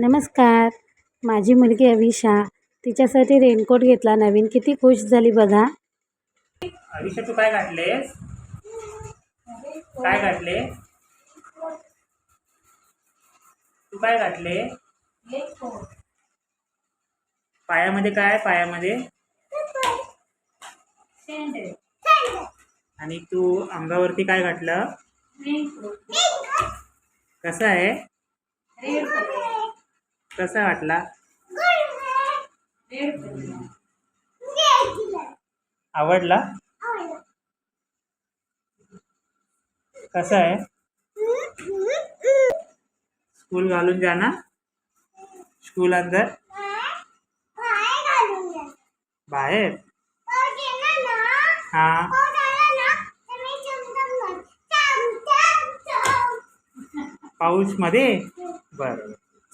नमस्कार. माझी मुलगी अविशा. तिच्यासाठी रेनकोट घेतला. नवीन किती खुश झाली बघा. अविशा तू काय घातलेस? काय घातले तू काय घातले पायामध्ये काय? पायामध्ये? आणि तू अंगावरती काय घातलं? कसं आहे? कसा वाटला? आवडला? कसं आहे? स्कूल घालून जा ना. स्कूल अंदर. बाहेर? हा. पाऊसमध्ये बरं.